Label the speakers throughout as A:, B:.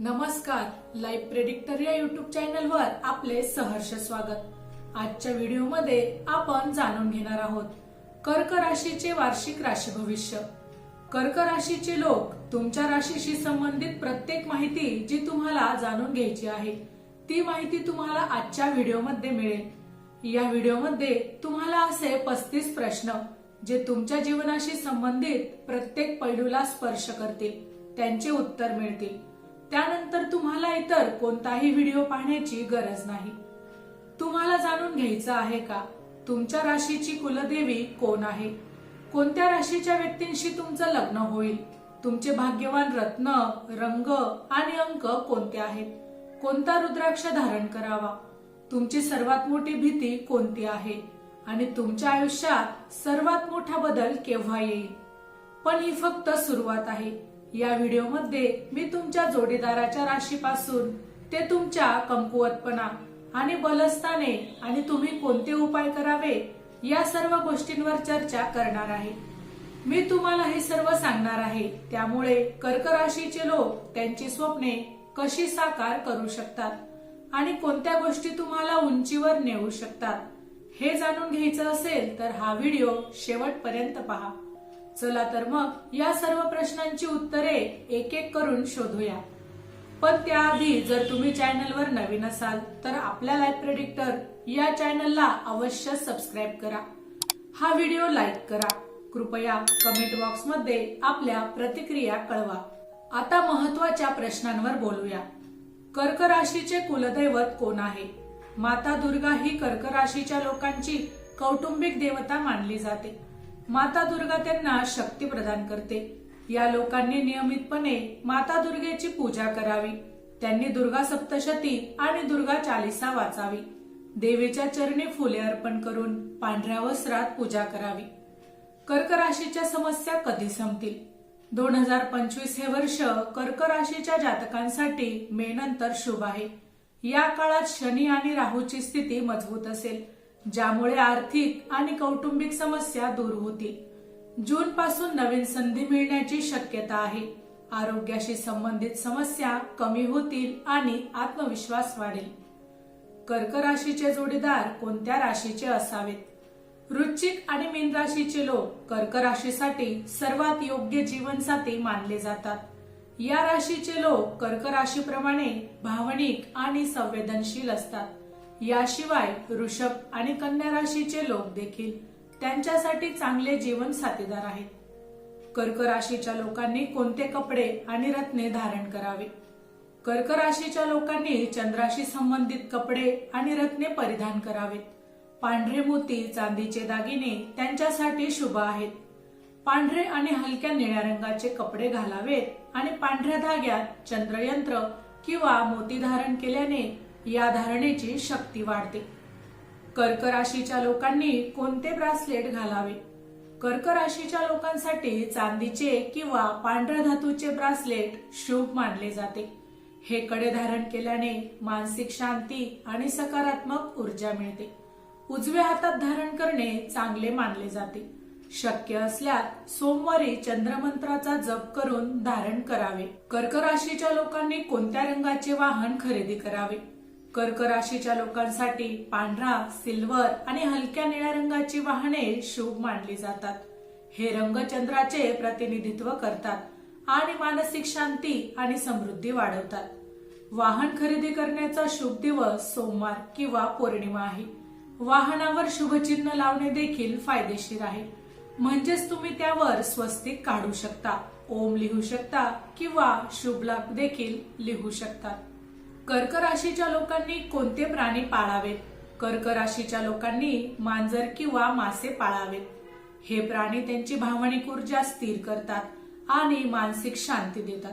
A: नमस्कार live predictor या YouTube चॅनलवर आपले सहर्ष स्वागत. आजच्या व्हिडिओमध्ये आपण जाणून घेणार आहोत कर्क राशीचे वार्षिक राशी भविष्य. कर्क राशीचे लोक तुमच्या राशीशी संबंधित प्रत्येक माहिती जी तुम्हाला जाणून घ्यायची आहे ती माहिती तुम्हाला आजच्या व्हिडिओमध्ये मिळेल. या व्हिडिओमध्ये तुम्हाला असे पस्तीस प्रश्न जे तुमच्या जीवनाशी संबंधित प्रत्येक पैलूला स्पर्श करतील त्यांचे उत्तर मिळतील. त्यानंतर तुम्हाला इतर कोणताही व्हिडिओ पाहण्याची गरज नाही. तुम्हाला जाणून घ्यायचं आहे का तुमच्या राशीची कुलदेवी कोण आहे? कोणत्या राशीच्या व्यक्तींशी तुमचं लग्न होईल? तुमचे भाग्यवान रत्न रंग आणि अंक कोणते आहेत? कोणता रुद्राक्ष धारण करावा? तुमची सर्वात मोठी भीती कोणती आहे? आणि तुमच्या आयुष्यात सर्वात मोठा बदल केव्हा येईल? पण ही फक्त सुरुवात आहे. या व्हिडिओमध्ये मी तुमच्या जोडीदाराच्या राशीपासून ते तुमच्या कमकुवतपणा आणि बलस्थाने आणि तुम्ही कोणते उपाय करावे या सर्व गोष्टींवर चर्चा करणार आहे. मी तुम्हाला हे सर्व सांगणार आहे. त्यामुळे कर्क राशीचे लोक त्यांची स्वप्ने कशी साकार करू शकतात आणि कोणत्या गोष्टी तुम्हाला उंचीवर नेऊ शकतात हे जाणून घ्यायचं असेल तर हा व्हिडिओ शेवटपर्यंत पहा. चला तर मग या सर्व प्रश्नांची उत्तरे एक एक करून शोधूया. पण त्याआधी जर तुम्ही चॅनलवर नवीन असाल तर आपल्या लाईफ प्रेडिक्टर या चॅनलला अवश्य सबस्क्राईब करा. हा व्हिडिओ लाईक करा. कृपया कमेंट बॉक्समध्ये आपल्या प्रतिक्रिया कळवा. आता महत्त्वाच्या प्रश्नांवर बोलूया. कर्क राशीचे कुलदैवत कोण आहे? माता दुर्गा ही कर्क राशीच्या लोकांची कौटुंबिक देवता मानली जाते. माता दुर्गा त्यांना शक्ती प्रदान करते. या लोकांनी नियमितपणे माता दुर्गेची पूजा करावी. त्यांनी दुर्गा सप्तशती आणि दुर्गा चालिसा वाचावी. देवीच्या चरणी फुले अर्पण करून पांढऱ्या वस्त्रात पूजा करावी. कर्क राशीच्या समस्या कधी संपतील? दोन हजार पंचवीस हे वर्ष कर्क राशीच्या जातकांसाठी मे नंतर शुभ आहे. या काळात शनी आणि राहूची स्थिती मजबूत असेल. ज्यामुळे आर्थिक आणि कौटुंबिक समस्या दूर होतील. जून पासून नवीन संधी मिळण्याची शक्यता आहे. आरोग्याशी संबंधित समस्या कमी होतील आणि आत्मविश्वास वाढेल. कर्क राशीचे जोडीदार कोणत्या राशीचे असावेत? वृश्चिक आणि मीन राशीचे लोक कर्क राशीसाठी सर्वात योग्य जीवनसाथी मानले जातात. या राशीचे लोक कर्क राशीप्रमाणे भावनिक आणि संवेदनशील असतात. याशिवाय ऋषभ आणि कन्या राशीचे लोक देखील त्यांच्यासाठी चांगले जीवन साथीदार आहेत. कर्क राशीच्या लोकांनी कोणते कपडे आणि रत्ने धारण करावे? कर्क राशीच्या लोकांनी चंद्राशी संबंधित कपडे आणि रत्ने परिधान करावेत पांढरे मोती चांदीचे दागिने त्यांच्यासाठी शुभ आहेत. पांढरे आणि हलक्या निळ्या रंगाचे कपडे घालावेत आणि पांढऱ्या धाग्यात चंद्रयंत्र किंवा मोती धारण केल्याने या धारणेची शक्ती वाढते. कर्क राशीच्या लोकांनी कोणते ब्रासलेट घालावे? कर्क राशीच्या लोकांसाठी चांदीचे किंवा पांढऱ्या धातूचे ब्रासलेट शुभ मानले जाते. हे कडे धारण केल्याने मानसिक शांती आणि सकारात्मक ऊर्जा मिळते. उजव्या हातात धारण करणे चांगले मानले जाते. शक्य असल्यास सोमवारी चंद्रमंत्राचा जप करून धारण करावे. कर्क राशीच्या लोकांनी कोणत्या रंगाचे वाहन खरेदी करावे? कर्क राशीच्या लोकांसाठी पांढरा सिल्वर आणि हलक्या निळ्या रंगाची वाहने शुभ मानली जातात. हे रंग चंद्राचे प्रतिनिधित्व करतात आणि मानसिक शांती आणि समृद्धी वाढवतात. वाहन खरेदी करण्याचा शुभ दिवस सोमवार किंवा पौर्णिमा आहे. वाहनावर शुभचिन्ह लावणे देखील फायदेशीर आहे. म्हणजेच तुम्ही त्यावर स्वस्तिक काढू शकता ओम लिहू शकता किंवा शुभ लाभ देखील लिहू शकता. कर्क राशीच्या लोकांनी कोणते प्राणी पाळावेत? कर्क राशीच्या लोकांनी मांजर किंवा मासे पाळावेत. हे प्राणी त्यांची भावनिक ऊर्जा स्थिर करतात आणि मानसिक शांती देतात.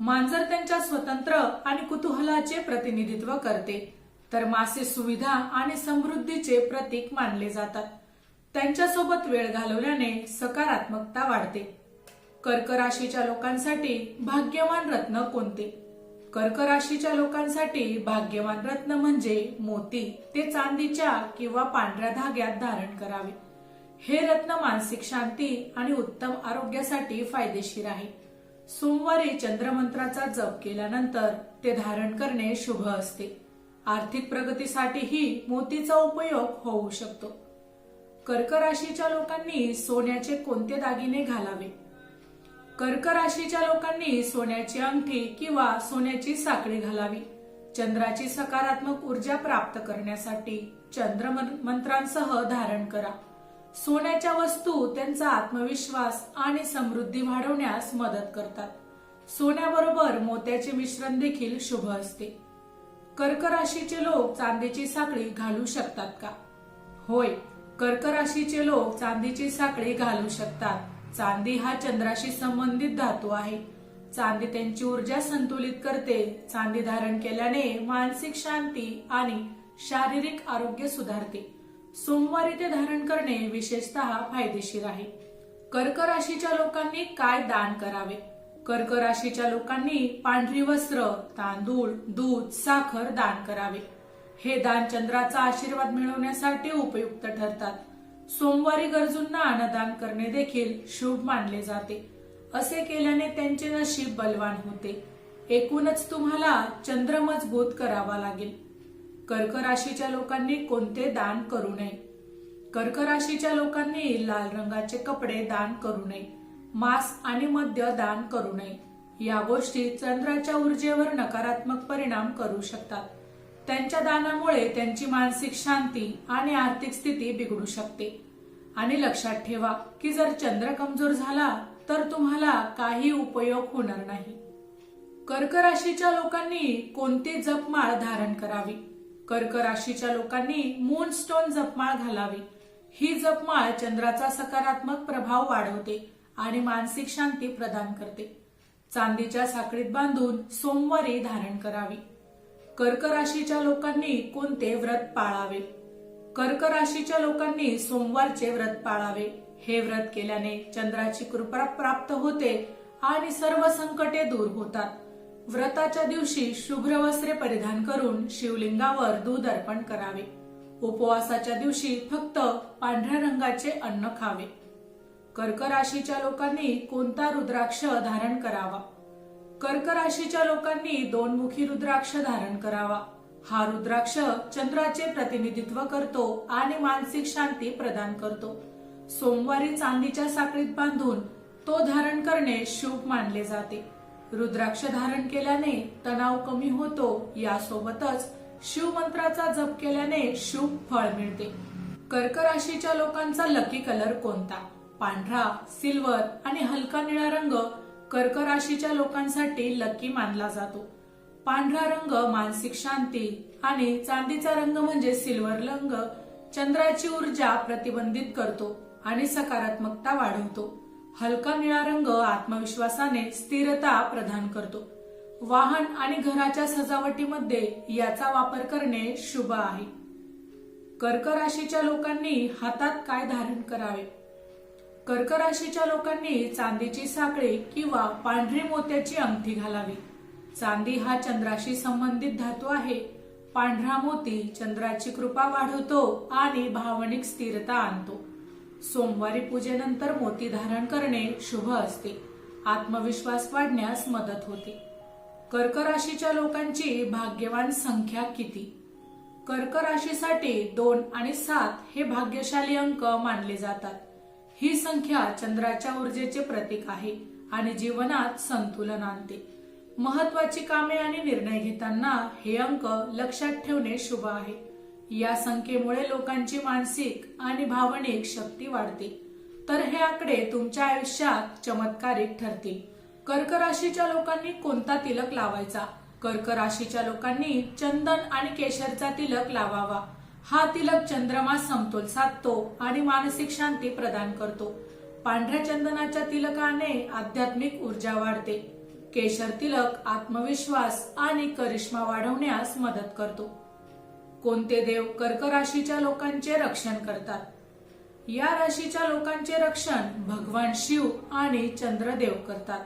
A: मांजर त्यांच्या स्वतंत्र आणि कुतूहलाचे प्रतिनिधित्व करते. तर मासे सुविधा आणि समृद्धीचे प्रतीक मानले जातात. त्यांच्यासोबत वेळ घालवल्याने सकारात्मकता वाढते. कर्क राशीच्या लोकांसाठी भाग्यवान रत्न कोणते? कर्क राशीच्या लोकांसाठी भाग्यवान रत्न म्हणजे मोती. ते चांदीच्या किंवा पांढऱ्या धाग्यात धारण करावे. हे रत्न मानसिक शांती आणि उत्तम आरोग्यासाठी फायदेशीर आहे. सोमवारी चंद्रमंत्राचा जप केल्यानंतर ते धारण करणे शुभ असते. आर्थिक प्रगतीसाठीही मोतीचा उपयोग होऊ शकतो. कर्क राशीच्या लोकांनी सोन्याचे कोणते दागिने घालावे? कर्क राशीच्या लोकांनी सोन्याची अंगठी किंवा सोन्याची साखळी घालावी. चंद्राची सकारात्मक ऊर्जा प्राप्त करण्यासाठी चंद्र मंत्रांसह धारण करा. सोन्याच्या वस्तू त्यांचा आत्मविश्वास आणि समृद्धी वाढवण्यास मदत करतात. सोन्याबरोबर मोत्याचे मिश्रण देखील शुभ असते. कर्क राशीचे लोक चांदीची साखळी घालू शकतात का? होय कर्क राशीचे लोक चांदीची साखळी घालू शकतात. चांदी हा चंद्राशी संबंधित धातू आहे. चांदी त्यांची ऊर्जा संतुलित करते. चांदी धारण केल्याने मानसिक शांती आणि शारीरिक आरोग्य सुधारते. सोमवारी ते धारण करणे विशेषतः फायदेशीर आहे. कर्क राशीच्या लोकांनी काय दान करावे? कर्क राशीच्या लोकांनी पांढरी वस्त्र तांदूळ दूध साखर दान करावे. हे दान चंद्राचा आशीर्वाद मिळवण्यासाठी उपयुक्त ठरतात. सोमवारी गरजूंना अन्नदान करणे देखील शुभ मानले जाते. असे केल्याने त्यांचे नशीब बलवान होते. एकूणच तुम्हाला चंद्र मजबूत करावा लागेल. कर्क राशीच्या लोकांनी कोणते दान करू नये? कर्क राशीच्या लोकांनी लाल रंगाचे कपडे दान करू नये. मांस आणि मद्य दान करू नये. या गोष्टी चंद्राच्या ऊर्जेवर नकारात्मक परिणाम करू शकतात. त्यांच्या दानामुळे त्यांची मानसिक शांती आणि आर्थिक स्थिती बिघडू शकते. आणि लक्षात ठेवा की जर चंद्र कमजोर झाला तर तुम्हाला काही उपयोग होणार नाही. कर्क राशीच्या लोकांनी कोणती जपमाळ धारण करावी? कर्क राशीच्या लोकांनी मून स्टोन जपमाळ घालावी. ही जपमाळ चंद्राचा सकारात्मक प्रभाव वाढवते आणि मानसिक शांती प्रदान करते. चांदीच्या साखळीत बांधून सोमवारी धारण करावी. कर्क राशीच्या लोकांनी कोणते व्रत पाळावे? कर्क राशीच्या लोकांनी सोमवारचे व्रत पाळावे? हे व्रत केल्याने चंद्राची कृपा प्राप्त होते आणि सर्व संकटे दूर होतात. व्रताच्या दिवशी शुभ्र वस्त्रे परिधान करून शिवलिंगावर दूध अर्पण करावे. उपवासाच्या दिवशी फक्त पांढऱ्या रंगाचे अन्न खावे. कर्क राशीच्या लोकांनी कोणता रुद्राक्ष धारण करावा? कर्क राशीच्या लोकांनी दोनमुखी रुद्राक्ष धारण करावा. हा रुद्राक्ष चंद्राचे प्रतिनिधित्व करतो आणि मानसिक शांती प्रदान करतो. सोमवारी चांदीच्या साखळीत बांधून तो धारण करणे शुभ मानले जाते. रुद्राक्ष धारण केल्याने तणाव कमी होतो यासोबतच शिवमंत्राचा जप केल्याने शुभ फळ मिळते. कर्क राशीच्या लोकांचा लकी कलर कोणता? पांढरा सिल्वर आणि हलका निळा रंग कर्क राशीच्या लोकांसाठी लकी मानला जातो. पांढरा रंग मानसिक शांती आणि चांदीचा रंग म्हणजे सिल्वर रंग चंद्राची ऊर्जा प्रतिबंधित करतो आणि सकारात्मकता वाढवतो. हलका निळा रंग आत्मविश्वासाने स्थिरता प्रदान करतो. वाहन आणि घराच्या सजावटीमध्ये याचा वापर करणे शुभ आहे. कर्क राशीच्या लोकांनी हातात काय धारण करावे? कर्क राशीच्या लोकांनी चांदीची साखळी किंवा पांढरी मोत्याची अंगठी घालावी. चांदी हा चंद्राशी संबंधित धातू आहे. पांढरा मोती चंद्राची कृपा वाढवतो आणि भावनिक स्थिरता आणतो. सोमवारी पूजेनंतर मोती धारण करणे शुभ असते. आत्मविश्वास वाढण्यास मदत होते. कर्क राशीच्या लोकांची भाग्यवान संख्या किती? कर्क राशीसाठी दोन आणि सात हे भाग्यशाली अंक मानले जातात. ही संख्या चंद्राच्या ऊर्जेचे प्रतीक आहे आणि जीवनात संतुलन आणते. महत्वाची कामे आणि निर्णय घेताना हे अंक लक्षात ठेवणे शुभ आहे. या संख्येमुळे लोकांची मानसिक आणि भावनिक शक्ती वाढते. तर हे आकडे तुमच्या आयुष्यात चमत्कारिक ठरतील. कर्क राशीच्या लोकांनी कोणता तिलक लावायचा? कर्क राशीच्या लोकांनी चंदन आणि केशरचा तिलक लावावा. हा तिलक चंद्रमा समतोल साधतो आणि मानसिक शांती प्रदान करतो. पांढऱ्या चंदनाच्या तिलकाने आध्यात्मिक ऊर्जा वाढते. केशर तिलक आत्मविश्वास आणि करिश्मा वाढवण्यास मदत करतो. कोणते देव कर्क राशीच्या लोकांचे रक्षण करतात? या राशीच्या लोकांचे रक्षण भगवान शिव आणि चंद्रदेव करतात.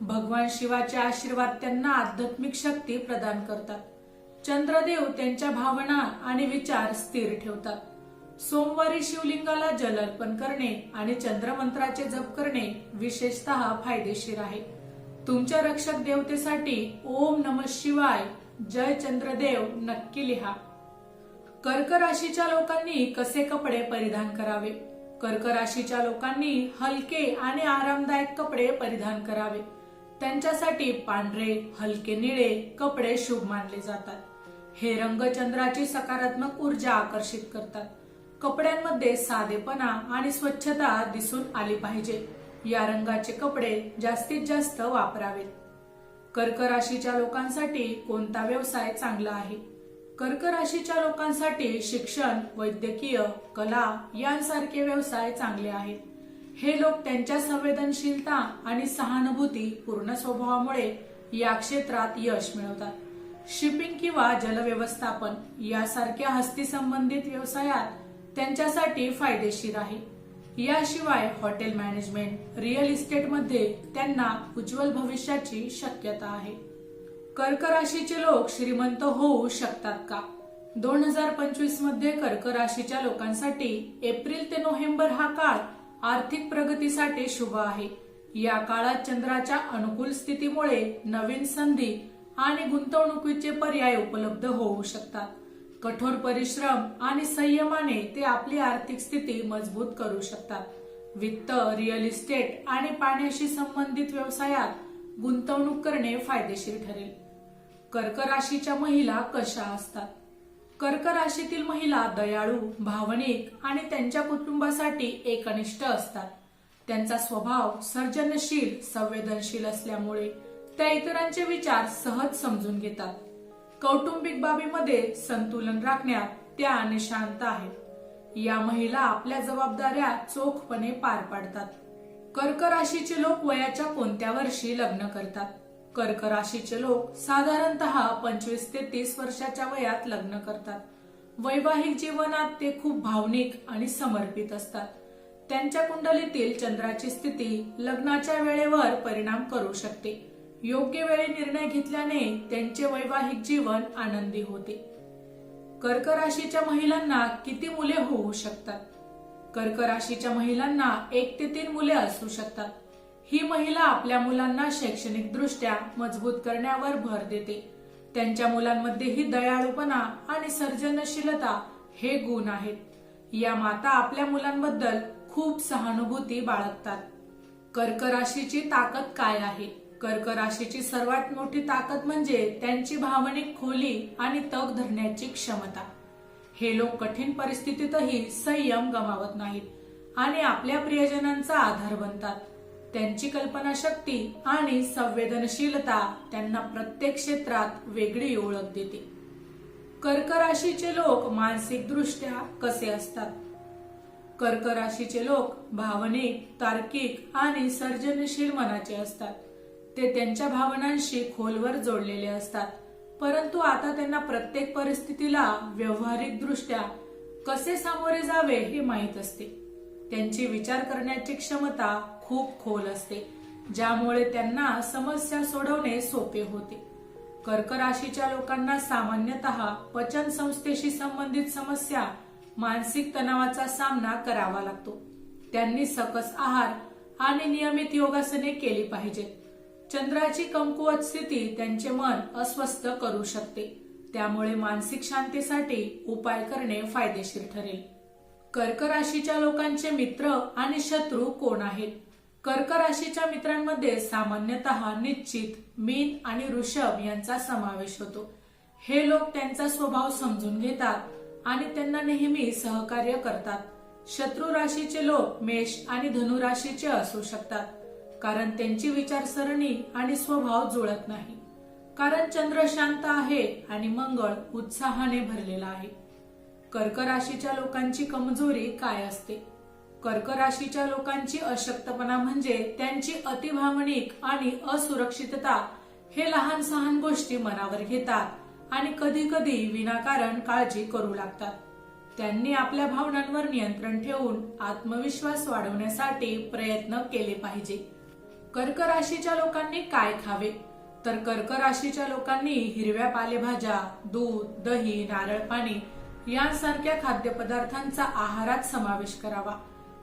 A: भगवान शिवाचे आशीर्वाद त्यांना आध्यात्मिक शक्ती प्रदान करतात. चंद्रदेव त्यांच्या भावना आणि विचार स्थिर ठेवतात. सोमवारी शिवलिंगाला जल अर्पण करणे आणि चंद्रमंत्राचे जप करणे विशेषतः फायदेशीर आहे. तुमच्या रक्षक देवतेसाठी ओम नम शिवाय जय चंद्रदेव नक्की लिहा. कर्क राशीच्या लोकांनी कसे कपडे परिधान करावे? कर्क राशीच्या लोकांनी हलके आणि आरामदायक कपडे परिधान करावे. त्यांच्यासाठी पांढरे हलके निळे कपडे शुभ मानले जातात. हे रंग चंद्राची सकारात्मक ऊर्जा आकर्षित करतात. कपड्यांमध्ये साधेपणा आणि स्वच्छता दिसून आली पाहिजे. या रंगाचे कपडे जास्तीत जास्त वापरावेत. कर्क राशीच्या लोकांसाठी कोणता व्यवसाय चांगला आहे? कर्क राशीच्या लोकांसाठी शिक्षण वैद्यकीय कला यांसारखे व्यवसाय चांगले आहेत. हे लोक त्यांच्या संवेदनशीलता आणि सहानुभूती पूर्ण स्वभावामुळे या क्षेत्रात यश मिळवतात. शिपिंग किंवा जलव्यवस्थापन यासारख्या हस्ती संबंधित व्यवसायात त्यांच्यासाठी फायदेशीर आहे. याशिवाय हॉटेल मॅनेजमेंट रिअल इस्टेटमध्ये त्यांना उज्ज्वल भविष्याची शक्यता आहे. कर्क राशीचे लोक श्रीमंत होऊ शकतात का? दोन हजार पंचवीसमध्ये कर्क राशीच्या लोकांसाठी एप्रिल ते नोव्हेंबर हा काळ आर्थिक प्रगतीसाठी शुभ आहे. या काळात चंद्राच्या अनुकूल स्थितीमुळे नवीन संधी आणि गुंतवणुकीचे पर्याय उपलब्ध होऊ शकतात. कठोर परिश्रम आणि संयमाने ते आपली आर्थिक स्थिती मजबूत करू शकतात. वित्त रिअल इस्टेट आणि पाण्याशी संबंधित व्यवसायात गुंतवणूक करणे फायदेशीर ठरेल. कर्क राशीच्या महिला कशा असतात? कर्क राशीतील महिला दयाळू भावनिक आणि त्यांच्या कुटुंबासाठी एकनिष्ठ असतात. त्यांचा स्वभाव सर्जनशील संवेदनशील असल्यामुळे त्या इतरांचे विचार सहज समजून घेतात. कौटुंबिक बाबीमध्ये संतुलन राखण्यात त्या निशांत आहेत. या महिला आपल्या जबाबदाऱ्या चोखपणे पार पाडतात. कर्क राशीचे लोक वयाच्या कोणत्या वर्षी लग्न करतात? कर्क राशीचे लोक साधारणतः पंचवीस ते तीस वर्षाच्या वयात लग्न करतात. वैवाहिक जीवनात ते खूप भावनिक आणि समर्पित असतात. त्यांच्या कुंडलीतील चंद्राची स्थिती लग्नाच्या वेळेवर परिणाम करू शकते. योग्य वेळी निर्णय घेतल्याने त्यांचे वैवाहिक जीवन आनंदी होते. कर्क राशीच्या महिलांना किती मुले होऊ शकतात? कर्क राशीच्या महिलांना एक ते तीन मुले असू शकतात. ही महिला आपल्या मुलांना शैक्षणिक दृष्ट्या मजबूत करण्यावर भर देते. त्यांच्या मुलांमध्येही दयाळूपणा आणि सर्जनशीलता हे गुण आहेत. या माता आपल्या मुलांबद्दल खूप सहानुभूती बाळगतात. कर्क राशीची ताकद काय आहे? कर्क राशीची सर्वात मोठी ताकद म्हणजे त्यांची भावनिक खोली आणि तग धरण्याची क्षमता. हे लोक कठीण परिस्थितीतही संयम गमावत नाहीत आणि आपल्या प्रियजनांचा आधार बनतात. त्यांची कल्पनाशक्ती आणि संवेदनशीलता त्यांना प्रत्येक क्षेत्रात वेगळी ओळख देते. कर्क राशीचे लोक मानसिक दृष्ट्या कसे असतात? कर्क राशीचे लोक भावनिक तार्किक आणि सर्जनशील मनाचे असतात. ते त्यांच्या भावनांशी खोलवर जोडलेले असतात. परंतु आता त्यांना प्रत्येक परिस्थितीला व्यवहारिक दृष्ट्या कसे सामोरे जावे हे माहीत असते. त्यांची विचार करण्याची क्षमता खूप खोल असते ज्यामुळे त्यांना समस्या सोडवणे सोपे होते. कर्क राशीच्या लोकांना सामान्यतः पचन संस्थेशी संबंधित समस्या मानसिक तणावाचा सामना करावा लागतो. त्यांनी सकस आहार आणि नियमित योगासने केली पाहिजेत. चंद्राची कमकुवत स्थिती त्यांचे मन अस्वस्थ करू शकते. त्यामुळे मानसिक शांतीसाठी उपाय करणे फायदेशीर ठरेल. कर्क राशीच्या लोकांचे मित्र आणि शत्रू कोण आहेत? कर्क राशीच्या मित्रांमध्ये सामान्यतः निश्चित मीन आणि ऋषभ यांचा समावेश होतो. हे लोक त्यांचा स्वभाव समजून घेतात आणि त्यांना नेहमी सहकार्य करतात. शत्रू राशीचे लोक मेष आणि धनु राशीचे असू शकतात. कारण त्यांची विचारसरणी आणि स्वभाव जुळत नाही. कारण चंद्र शांत आहे आणि मंगळ उत्साहाने भरलेला आहे. कर्क राशीच्या लोकांची कमजोरी काय असते? कर्क राशीच्या लोकांची अशक्तपणा म्हणजे त्यांची अतिभावनिक आणि असुरक्षितता हे लहान सहान गोष्टी मनावर घेतात आणि कधी कधी विनाकारण काळजी करू लागतात. त्यांनी आपल्या भावनांवर नियंत्रण ठेवून आत्मविश्वास वाढवण्यासाठी प्रयत्न केले पाहिजे. कर्क राशीच्या लोकांनी काय खावे? तर कर्क राशीच्या लोकांनी हिरव्या पालेभाज्या दूध दही नारळ पाणी यांसारख्या खाद्यपदार्थांचा आहारात समावेश करावा.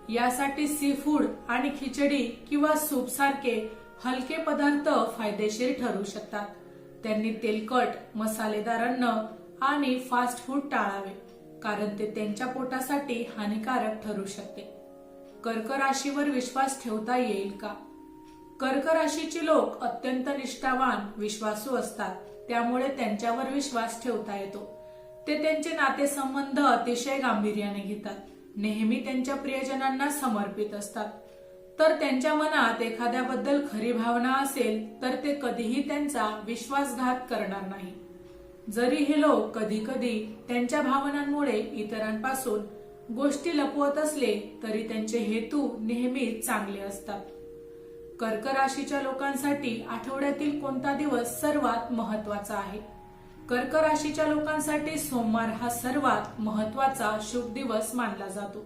A: यासाठी सी फूड आणि खिचडी किंवा सूप सारखे हलके पदार्थ फायदेशीर ठरू शकतात. त्यांनी तेलकट मसालेदार अन्न आणि फास्ट फूड टाळावे कारण ते त्यांच्या पोटासाठी हानिकारक ठरू शकते. कर्क राशीवर विश्वास ठेवता येईल का? कर्क राशीचे लोक अत्यंत निष्ठावान विश्वासू असतात. त्यामुळे त्यांच्यावर विश्वास ठेवता येतो. ते त्यांचे नातेसंबंध अतिशय गांभीर्याने घेतात. नेहमी त्यांच्या प्रियजनांना समर्पित असतात. तर त्यांच्या मनात एखाद्याबद्दल खरी भावना असेल तर ते कधीही त्यांचा विश्वासघात करणार नाही. जरी हे लोक कधी कधी त्यांच्या भावनांमुळे इतरांपासून गोष्टी लपवत असले तरी त्यांचे हेतू नेहमीच चांगले असतात. कर्क राशीच्या लोकांसाठी आठवड्यातील कोणता दिवस सर्वात महत्त्वाचा आहे? कर्क राशीच्या लोकांसाठी सोमवार हा सर्वात महत्त्वाचा शुभ दिवस मानला जातो.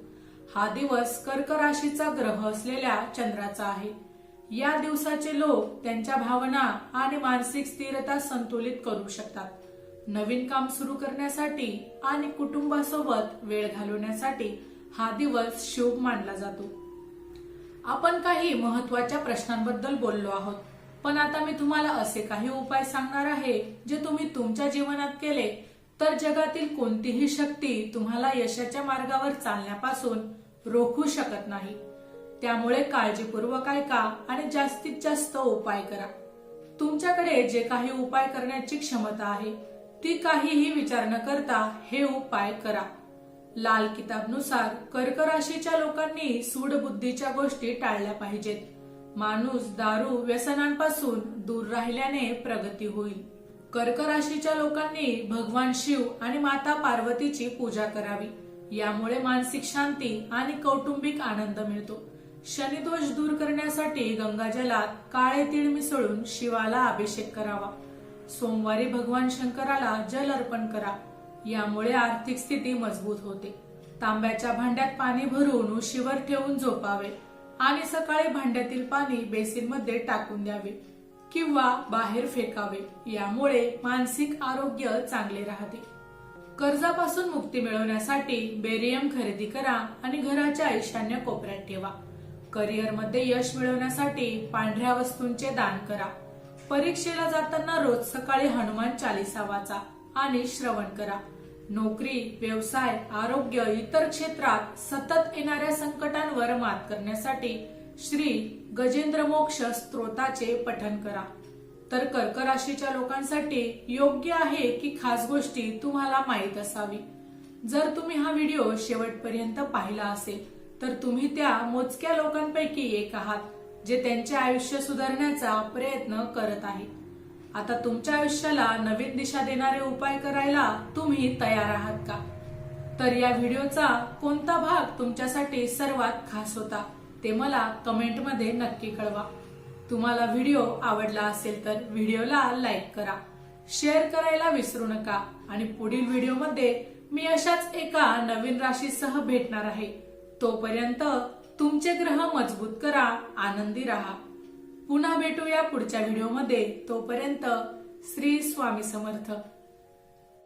A: हा दिवस कर्क राशीचा ग्रह असलेल्या चंद्राचा आहे. या दिवसाचे लोक त्यांच्या भावना आणि मानसिक स्थिरता संतुलित करू शकतात. नवीन काम सुरू करण्यासाठी आणि कुटुंबासोबत वेळ घालवण्यासाठी हा दिवस शुभ मानला जातो. आपण काही महत्त्वाच्या प्रश्नांबद्दल बोललो आहोत. पण आता मी तुम्हाला असे काही उपाय सांगणार आहे जे तुम्ही तुमच्या जीवनात केले. तर जगातील कोणतीही शक्ती तुम्हाला यशाच्या मार्गावर चालण्यापासून रोखू शकत नाही. त्यामुळे काळजीपूर्वक ऐका आणि जास्तीत जास्त उपाय करा. तुमच्याकडे जे काही उपाय करण्याची क्षमता आहे ती काहीही विचार न करता हे उपाय करा. लाल किताबनुसार कर्क राशीच्या लोकांनी सूडबुद्धीच्या गोष्टी टाळल्या पाहिजेत. माणूस दारू व्यसनांपासून दूर राहिल्याने प्रगती होईल. कर्क राशीच्या लोकांनी भगवान शिव आणि माता पार्वतीची पूजा करावी. यामुळे मानसिक शांती आणि कौटुंबिक आनंद मिळतो. शनिदोष दूर करण्यासाठी गंगाजलात काळे तीळ मिसळून शिवाला अभिषेक करावा. सोमवारी भगवान शंकराला जल अर्पण करा. यामुळे आर्थिक स्थिती मजबूत होते. तांब्याच्या भांड्यात पाणी भरून उशीवर ठेवून झोपावे आणि सकाळी भांड्यातील पाणी बेसिनमध्ये टाकून द्यावे किंवा बाहेर फेकावे. यामुळे मानसिक आरोग्य चांगले राहते. कर्जापासून मुक्ती मिळवण्यासाठी बेरियम खरेदी करा आणि घराच्या ईशान्य कोपऱ्यात ठेवा. करिअरमध्ये यश मिळवण्यासाठी पांढऱ्या वस्तूंचे दान करा. परीक्षेला जाताना रोज सकाळी हनुमान चालिसा वाचा आणि श्रवण करा. नोकरी व्यवसाय आरोग्य इतर क्षेत्रात सतत येणाऱ्या संकटांवर मात करण्यासाठी श्री गजेंद्र मोक्ष स्त्रोताचे पठन करा. तर कर्क राशीच्या लोकांसाठी योग्य आहे की खास गोष्टी तुम्हाला माहीत असावी. जर तुम्ही हा व्हिडिओ शेवटपर्यंत पाहिला असेल तर तुम्ही त्या मोजक्या लोकांपैकी एक आहात जे त्यांचे आयुष्य सुधारण्याचा प्रयत्न करत आहेत आता तुमच्या आयुष्याला नवीन दिशा देणारे उपाय करायला तुम्ही तयार आहात का? तर या व्हिडिओचा कोणता भाग तुमच्यासाठी सर्वात खास होता ते मला कमेंटमध्ये नक्की कळवा. तुम्हाला व्हिडिओ आवडला असेल तर व्हिडिओला लाईक करा शेअर करायला विसरू नका आणि पुढील व्हिडिओमध्ये मी अशाच एका नवीन राशीसह भेटणार आहे. तोपर्यंत तुमचे ग्रह मजबूत करा आनंदी राहा. पुन्हा भेटूया पुढच्या व्हिडिओमध्ये. तोपर्यंत श्री स्वामी समर्थ.